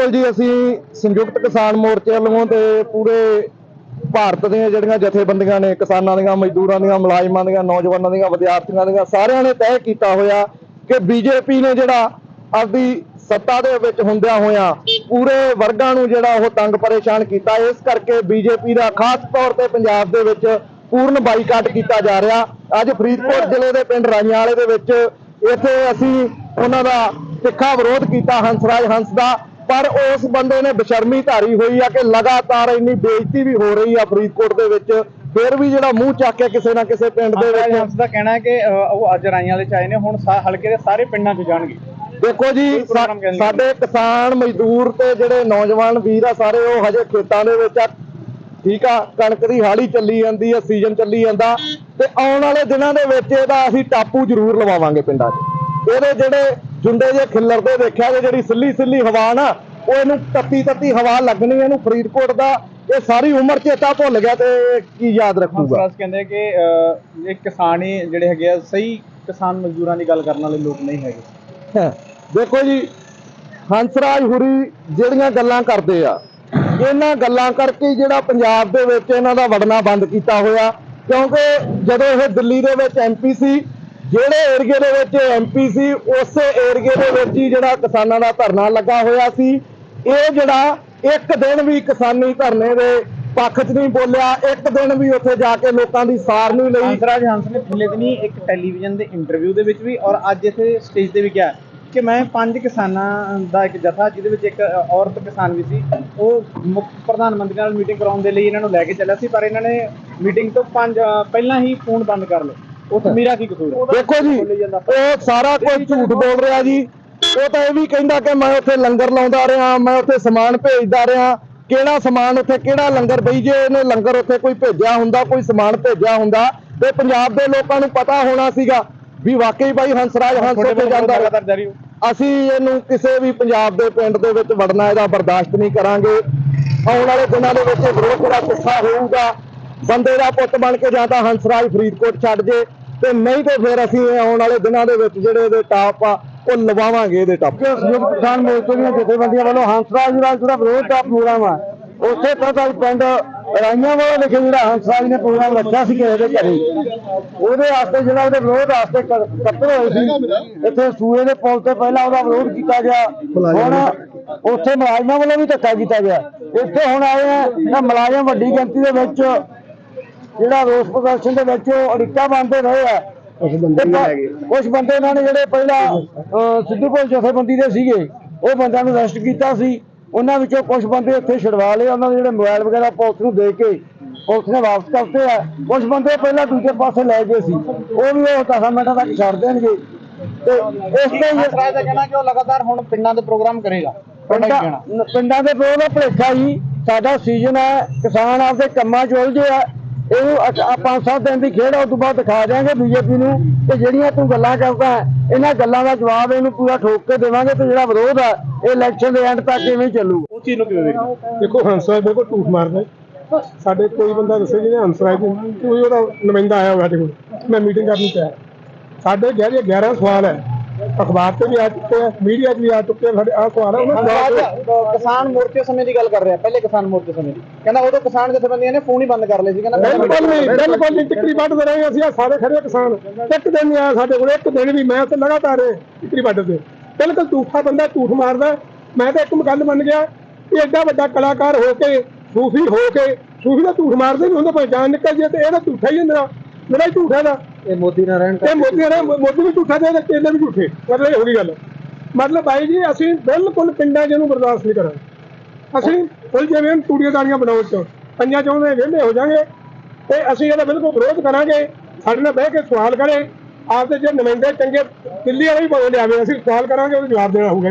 ਬਿਲਕੁਲ ਜੀ, ਅਸੀਂ ਸੰਯੁਕਤ ਕਿਸਾਨ ਮੋਰਚੇ ਵੱਲੋਂ ਤੇ ਪੂਰੇ ਭਾਰਤ ਦੀਆਂ ਜਿਹੜੀਆਂ ਜਥੇਬੰਦੀਆਂ ਨੇ, ਕਿਸਾਨਾਂ ਦੀਆਂ, ਮਜ਼ਦੂਰਾਂ ਦੀਆਂ, ਮੁਲਾਜ਼ਮਾਂ ਦੀਆਂ, ਨੌਜਵਾਨਾਂ ਦੀਆਂ, ਵਿਦਿਆਰਥੀਆਂ ਦੀਆਂ, ਸਾਰਿਆਂ ਨੇ ਤੈਅ ਕੀਤਾ ਹੋਇਆ ਕਿ ਬੀਜੇਪੀ ਨੇ ਜਿਹੜਾ ਆਪਦੀ ਸੱਤਾ ਦੇ ਵਿੱਚ ਹੁੰਦਿਆਂ ਹੋਇਆਂ ਪੂਰੇ ਵਰਗਾਂ ਨੂੰ ਜਿਹੜਾ ਉਹ ਤੰਗ ਪਰੇਸ਼ਾਨ ਕੀਤਾ, ਇਸ ਕਰਕੇ ਬੀਜੇਪੀ ਦਾ ਖਾਸ ਤੌਰ ਤੇ ਪੰਜਾਬ ਦੇ ਵਿੱਚ ਪੂਰਨ ਬਾਈਕਾਟ ਕੀਤਾ ਜਾ ਰਿਹਾ। ਅੱਜ ਫਰੀਦਕੋਟ ਜ਼ਿਲ੍ਹੇ ਦੇ ਪਿੰਡ ਰਾਈਆਂ ਵਾਲੇ ਦੇ ਵਿੱਚ ਇੱਥੇ ਅਸੀਂ ਉਹਨਾਂ ਦਾ ਤਿੱਖਾ ਵਿਰੋਧ ਕੀਤਾ ਹੰਸਰਾਜ ਹੰਸ ਦਾ। ਪਰ ਉਸ ਬੰਦੇ ਨੇ ਬਸ਼ਰਮੀ ਧਾਰੀ ਹੋਈ ਆ ਕਿ ਲਗਾਤਾਰ ਇੰਨੀ ਬੇਇੱਜ਼ਤੀ ਵੀ ਹੋ ਰਹੀ ਆ ਫਰੀਦਕੋਟ ਦੇ ਵਿੱਚ। ਫਿਰ ਵੀ ਜਿਹੜਾ ਮੂੰਹ ਚੱਕ ਕੇ ਕਿਸੇ ਨਾ ਕਿਸੇ ਪਿੰਡ ਦੇ ਹੰਸ ਵਿੱਚ ਦਾ ਕਹਿਣਾ ਹੈ ਕਿ ਉਹ ਅੱਜ ਰਾਈਆਂ ਵਾਲੇ ਚ ਆਏ ਨੇ ਹੁਣ ਹਲਕੇ ਦੇ ਸਾਰੇ ਪਿੰਡਾਂ 'ਚ ਜਾਣਗੇ। ਦੇਖੋ ਜੀ ਸਾਡੇ ਕਿਸਾਨ ਮਜ਼ਦੂਰ ਤੇ ਜਿਹੜੇ ਨੌਜਵਾਨ ਵੀਰ ਆ ਸਾਰੇ ਉਹ ਹਜੇ ਖੇਤਾਂ ਦੇ ਵਿੱਚ ਆ। ਠੀਕ ਆ ਕਣਕ ਦੀ ਹਾੜੀ ਚੱਲੀ ਜਾਂਦੀ ਆ ਸੀਜ਼ਨ ਚੱਲੀ ਜਾਂਦਾ। ਤੇ ਆਉਣ ਵਾਲੇ ਦਿਨਾਂ ਦੇ ਵਿੱਚ ਇਹਦਾ ਅਸੀਂ ਟਾਪੂ ਜ਼ਰੂਰ ਲਵਾਵਾਂਗੇ ਪਿੰਡਾਂ 'ਚ। ਇਹਦੇ ਜਿਹੜੇ ਜੁੰਡੇ ਜੇ ਖਿੱਲਰਦੇ ਦੇਖਿਆ ਜੇ ਜਿਹੜੀ ਸਿੱਲੀ ਸਿੱਲੀ ਹਵਾ ਨਾ ਉਹ ਇਹਨੂੰ ਤੱਤੀ ਤੱਤੀ ਹਵਾ ਲੱਗਣੀ ਇਹਨੂੰ ਫਰੀਦਕੋਟ ਦਾ। ਇਹ ਸਾਰੀ ਉਮਰ ਚੇਤਾ ਭੁੱਲ ਗਿਆ ਤੇ ਕੀ ਯਾਦ ਰੱਖੂਗਾ। ਹੰਸਰਾਜ ਕਹਿੰਦੇ ਕਿ ਇਹ ਕਿਸਾਨ ਜਿਹੜੇ ਹੈਗੇ ਆ ਸਹੀ ਕਿਸਾਨ ਮਜ਼ਦੂਰਾਂ ਦੀ ਗੱਲ ਕਰਨ ਵਾਲੇ ਲੋਕ ਨਹੀਂ ਹੈਗੇ। ਦੇਖੋ ਜੀ ਹੰਸਰਾਜ ਹੁਰੀ ਜਿਹੜੀਆਂ ਗੱਲਾਂ ਕਰਦੇ ਆ ਇਹਨਾਂ ਗੱਲਾਂ ਕਰਕੇ ਜਿਹੜਾ ਪੰਜਾਬ ਦੇ ਵਿੱਚ ਇਹਨਾਂ ਦਾ ਵੜਨਾ ਬੰਦ ਕੀਤਾ ਹੋਇਆ। ਕਿਉਂਕਿ ਜਦੋਂ ਇਹ ਦਿੱਲੀ ਦੇ ਵਿੱਚ ਐਮਪੀ ਸੀ ਜਿਹੜੇ ਏਰੀਏ ਦੇ ਵਿੱਚ ਐਮਪੀ ਸੀ, ਉਸ ਏਰੀਏ ਦੇ ਵਿੱਚ ਹੀ ਜਿਹੜਾ ਕਿਸਾਨਾਂ ਦਾ ਧਰਨਾ ਲੱਗਾ ਹੋਇਆ ਸੀ। ਇਹ ਜਿਹੜਾ ਇੱਕ ਦਿਨ ਵੀ ਕਿਸਾਨੀ ਧਰਨੇ ਦੇ ਪੱਖ 'ਚ ਨਹੀਂ ਬੋਲਿਆ, ਇੱਕ ਦਿਨ ਵੀ ਉੱਥੇ ਜਾ ਕੇ ਲੋਕਾਂ ਦੀ ਸਾਰ ਨਹੀਂ ਲਈ। ਹੰਸਰਾਜ ਹੰਸ ਨੇ ਪਿਛਲੇ ਦਿਨੀ ਇੱਕ ਟੈਲੀਵਿਜ਼ਨ ਦੇ ਇੰਟਰਵਿਊ ਦੇ ਵਿੱਚ ਵੀ ਔਰ ਅੱਜ ਇੱਥੇ ਸਟੇਜ ਤੇ ਵੀ ਕਿਹਾ ਕਿ ਮੈਂ ਪੰਜ ਕਿਸਾਨਾਂ ਦਾ ਇੱਕ ਜਥਾ, ਜਿਹਦੇ ਵਿੱਚ ਇੱਕ ਔਰਤ ਕਿਸਾਨ ਵੀ ਸੀ, ਉਹ ਮੁੱਖ ਪ੍ਰਧਾਨ ਮੰਤਰੀ ਨਾਲ ਮੀਟਿੰਗ ਕਰਾਉਣ ਦੇ ਲਈ ਇਹਨਾਂ ਨੂੰ ਲੈ ਕੇ ਚੱਲਿਆ ਸੀ, ਪਰ ਇਹਨਾਂ ਨੇ ਮੀਟਿੰਗ ਤੋਂ ਪੰਜ ਪਹਿਲਾਂ ਹੀ ਫੋਨ ਬੰਦ ਕਰ ਲਏ। ਉਹ ਮੇਰਾ ਕੀ ਕਸੂਰ ਹੈ? ਦੇਖੋ ਜੀ। ਉਹ ਸਾਰਾ ਕੁਝ ਝੂਠ ਬੋਲ ਰਿਹਾ ਜੀ। ਉਹ ਤਾਂ ਇਹ ਵੀ ਕਹਿੰਦਾ ਕਿ ਮੈਂ ਉੱਥੇ ਲੰਗਰ ਲਾਉਂਦਾ ਰਿਹਾ ਮੈਂ ਉੱਥੇ ਸਮਾਨ ਭੇਜਦਾ ਰਿਹਾ। ਕਿਹੜਾ ਸਮਾਨ ਉੱਥੇ ਕਿਹੜਾ ਲੰਗਰ ਬਈ ਜੇ ਇਹਨੇ ਲੰਗਰ ਉੱਥੇ ਕੋਈ ਭੇਜਿਆ ਹੁੰਦਾ ਕੋਈ ਸਮਾਨ ਭੇਜਿਆ ਹੁੰਦਾ ਤੇ ਪੰਜਾਬ ਦੇ ਲੋਕਾਂ ਨੂੰ ਪਤਾ ਹੋਣਾ ਸੀਗਾ ਵੀ ਵਾਕਈ ਬਾਈ ਹੰਸਰਾਜ ਹੰਸ ਵੱਲੋਂ ਜਾਂਦਾ ਅਸੀਂ ਇਹਨੂੰ ਕਿਸੇ ਵੀ ਪੰਜਾਬ ਦੇ ਪਿੰਡ ਦੇ ਵਿੱਚ ਵੜਨਾ ਇਹਦਾ ਬਰਦਾਸ਼ਤ ਨਹੀਂ ਕਰਾਂਗੇ। ਆਉਣ ਵਾਲੇ ਦਿਨਾਂ ਦੇ ਵਿੱਚ ਵਿਰੋਧ ਜਿਹੜਾ ਗੁੱਸਾ ਹੋਊਗਾ। ਬੰਦੇ ਦਾ ਪੁੱਤ ਬਣ ਕੇ ਜਾਂ ਤਾਂ ਹੰਸਰਾਜ ਫਰੀਦਕੋਟ ਛੱਡ ਜੇ ਤੇ ਨਹੀਂ ਤੇ ਫਿਰ ਅਸੀਂ ਆਉਣ ਵਾਲੇ ਦਿਨਾਂ ਦੇ ਵਿੱਚ ਜਿਹੜੇ ਇਹਦੇ ਟਾਪ ਆ, ਉਹ ਲਵਾਵਾਂਗੇ ਇਹਦੇ ਟਾਪ ਸੰਯੁਕਤ ਕਿਸਾਨ ਮੋਰਚੇ ਦੀਆਂ ਜਥੇਬੰਦੀਆਂ ਵੱਲੋਂ ਹੰਸਰਾਜ ਦਾ ਜਿਹੜਾ ਵਿਰੋਧ ਦਾ ਪ੍ਰੋਗਰਾਮ ਆ, ਉੱਥੇ ਪਤਾ ਪਿੰਡ ਰਾਈਆਂ ਵਾਲਾ ਲਿਖੇ ਜਿਹੜਾ ਹੰਸਰਾਜ ਨੇ ਪ੍ਰੋਗਰਾਮ ਰੱਖਿਆ ਸੀ ਕਿਸੇ ਦੇ ਘਰੇ। ਉਹਦੇ ਵਾਸਤੇ ਜਿਹੜਾ ਉਹਦੇ ਵਿਰੋਧ ਵਾਸਤੇ ਕ- ਹੋਏ ਸੀ। ਇੱਥੇ ਸੂਏ ਦੇ ਪੁਲ ਤੇ ਪਹਿਲਾਂ ਉਹਦਾ ਵਿਰੋਧ ਕੀਤਾ ਗਿਆ। ਹੁਣ ਉੱਥੇ ਮੁਲਾਜ਼ਮਾਂ ਵੱਲੋਂ ਵੀ ਧੱਕਾ ਕੀਤਾ ਗਿਆ। ਇੱਥੇ ਹੁਣ ਆਏ ਆ ਨਾ ਮੁਲਾਜ਼ਮ ਵੱਡੀ ਗਿਣਤੀ ਦੇ ਵਿੱਚ ਜਿਹੜਾ ਰੋਸ ਪ੍ਰਦਰਸ਼ਨ ਦੇ ਵਿੱਚ ਉਹ ਅੜਿੱਕਾ ਬੰਦੇ ਰਹੇ ਆ। ਕੁਝ ਬੰਦੇ ਕੁਝ ਬੰਦੇ ਇਹਨਾਂ ਨੇ ਜਿਹੜੇ ਪਹਿਲਾਂ ਅਹ, ਸਿੱਧੂਪੁਰ ਜਥੇਬੰਦੀ ਦੇ ਸੀਗੇ ਉਹ ਬੰਦਿਆਂ ਨੂੰ ਅਰੈਸਟ ਕੀਤਾ ਸੀ। ਉਹਨਾਂ ਵਿੱਚੋਂ ਕੁਝ ਬੰਦੇ ਇੱਥੇ ਛਡਵਾ ਲਏ। ਉਹਨਾਂ ਦੇ ਜਿਹੜੇ ਮੋਬਾਈਲ ਵਗੈਰਾ ਪੁਲਿਸ ਨੂੰ ਦੇ ਕੇ ਪੁਲਿਸ ਨੇ ਵਾਪਸ ਕਰਤੇ ਆ। ਕੁਝ ਬੰਦੇ ਪਹਿਲਾਂ ਦੂਜੇ ਪਾਸੇ ਲੈ ਗਏ ਸੀ। ਉਹ ਵੀ ਉਹ 10 ਮਿੰਟਾਂ ਤੱਕ ਛੱਡ ਦੇਣਗੇ। ਤੇ ਇਸ ਤੇ ਹੀ ਹੰਸਰਾਜ ਦਾ ਕਹਿਣਾ ਕਿ ਉਹ ਲਗਾਤਾਰ ਹੁਣ ਪਿੰਡਾਂ ਦੇ ਪ੍ਰੋਗਰਾਮ ਕਰੇਗਾ। ਪਿੰਡਾਂ ਦੇ ਪ੍ਰੋ ਦਾ ਭਲੇਖਾ ਜੀ। ਸਾਡਾ ਸੀਜ਼ਨ ਹੈ ਕਿਸਾਨ ਆਪਦੇ ਕੰਮਾਂ 'ਚ ਉਲਝੇ ਆ ਇਹਨੂੰ ਪੰਜ ਸੱਤ ਦਿਨ ਦੀ ਖੇਡ ਆ, ਉਸ ਤੋਂ ਬਾਅਦ ਦਿਖਾ ਦਿਆਂਗੇ ਬੀਜੇਪੀ ਨੂੰ ਕਿ ਜਿਹੜੀਆਂ ਤੂੰ ਗੱਲਾਂ ਕਰਦਾ ਇਹਨਾਂ ਗੱਲਾਂ ਦਾ ਜਵਾਬ ਇਹਨੂੰ ਪੂਰਾ ਠੋਕ ਕੇ ਦੇਵਾਂਗੇ ਤੇ ਜਿਹੜਾ ਵਿਰੋਧ ਆ ਇਹ ਇਲੈਕਸ਼ਨ ਦੇ ਐਂਡ ਤੱਕ ਇਵੇਂ ਹੀ ਉਹ ਚੀਜ਼ ਨੂੰ ਕਿਵੇਂ ਵੇਖਦੇ ਦੇਖੋ ਹੰਸਰਾਜ ਬਿਲਕੁਲ ਝੂਠ ਮਾਰਦਾ ਸਾਡੇ ਕੋਈ ਬੰਦਾ ਦੱਸੇ ਜਿਹਨੇ ਹੰਸਰਾਜ ਨੂੰ ਕੋਈ ਉਹਦਾ ਨੁਮਾਇੰਦਾ ਆਇਆ ਹੋਇਆ ਸਾਡੇ ਕੋਲ। ਮੈਂ ਮੀਟਿੰਗ ਕਰਨੀ ਚਾਹਿਆ ਸਾਡੇ ਜਿਹੜੇ 11 ਸਵਾਲ ਹੈ। ਅਖਬਾਰ ਤੇ ਵੀ ਆ ਚੁੱਕੇ ਆ ਮੀਡੀਆ 'ਚ ਵੀ ਆ ਚੁੱਕੇ ਆ ਸਾਡੇ ਆ ਸਵਾਲ ਹੈ ਉਹਨਾਂ ਦਾ ਜਵਾਬ ਦਿਓ। ਹੰਸਰਾਜ ਕਿਸਾਨ ਮੋਰਚੇ ਸਮੇਂ ਦੀ ਗੱਲ ਕਰ ਰਿਹਾ ਪਹਿਲੇ ਕਿਸਾਨ ਮੋਰਚੇ ਸਮੇਂ ਦੀ। ਕਹਿੰਦਾ ਉਦੋਂ ਕਿਸਾਨ ਜਥੇਬੰਦੀਆਂ ਨੇ ਫੋਨ ਹੀ ਬੰਦ ਕਰ ਲਏ ਸੀ ਕਹਿੰਦਾ ਬਿਲਕੁਲ ਨਹੀਂ ਬਿਲਕੁਲ ਨਹੀਂ ਟਿੱਕਰੀ ਵੱਢਦੇ ਰਹੇ ਅਸੀਂ ਆਹ ਸਾਰੇ ਖੜੇ ਕਿਸਾਨ। ਇੱਕ ਦਿਨ ਨਹੀਂ ਆਇਆ ਸਾਡੇ ਕੋਲ ਇੱਕ ਦਿਨ ਵੀ ਮੈਂ ਤੇ ਲਗਾਤਾਰ ਟਿੱਕਰੀ ਵੱਢਦੇ ਬਿਲਕੁਲ ਝੂਠਾ ਬੰਦਾ ਝੂਠ ਮਾਰਦਾ। ਮੈਂ ਤਾਂ ਇੱਕ ਗੱਲ ਮੰਨ ਗਿਆ ਕਿ ਐਡਾ ਵੱਡਾ ਕਲਾਕਾਰ ਹੋ ਕੇ ਸੂਫੀ ਹੋ ਕੇ ਸੂਫੀ ਦਾ ਝੂਠ ਮਾਰਦੇ ਵੀ ਹੁੰਦਾ ਪਹਿਚਾਨ ਨਿਕਲ ਜੇ ਤੇ ਇਹਦਾ ਝੂਠਾ ਹੀ ਹੈ ਹੀ ਝੂਠ ਦਾ ਇਹ ਮੋਦੀ ਨਾਲ ਰਹਿਣ ਇਹ ਮੋਦੀ ਨੇ ਮੋਦੀ ਵੀ ਝੂਠਾ ਤੇ ਇਹਦੇ ਕੇਲੇ ਵੀ ਝੂਠੇ। ਮਤਲਬ ਇਹ ਹੋ ਗਈ ਗੱਲ ਮਤਲਬ ਭਾਈ ਜੀ ਅਸੀਂ ਬਿਲਕੁਲ ਪਿੰਡਾਂ 'ਚ ਇਹਨੂੰ ਬਰਦਾਸ਼ਤ ਨਹੀਂ ਕਰਾਂਗੇ। ਅਸੀਂ ਫੁੱਲ ਜਿਵੇਂ ਟੂੜੀਆਂ ਦਾੜੀਆਂ ਬਣਾਉਣ ਚ ਪੰਜਾਂ ਚੋਂ ਦੇ ਵਿਹਲੇ ਹੋ ਜਾਾਂਗੇ। ਤੇ ਅਸੀਂ ਇਹਦਾ ਬਿਲਕੁਲ ਵਿਰੋਧ ਕਰਾਂਗੇ। ਸਾਡੇ ਨਾਲ ਬਹਿ ਕੇ ਸਵਾਲ ਕਰੇ। ਆਪਦੇ ਜੇ ਨੁਮਾਇੰਦੇ ਚੰਗੇ ਦਿੱਲੀ ਵਾਲੇ ਵੀ ਭਾਵੇਂ ਲਿਆਵੇ ਅਸੀਂ ਸਵਾਲ ਕਰਾਂਗੇ ਉਹਦਾ ਜਵਾਬ ਦੇਣਾ ਹੋਊਗਾ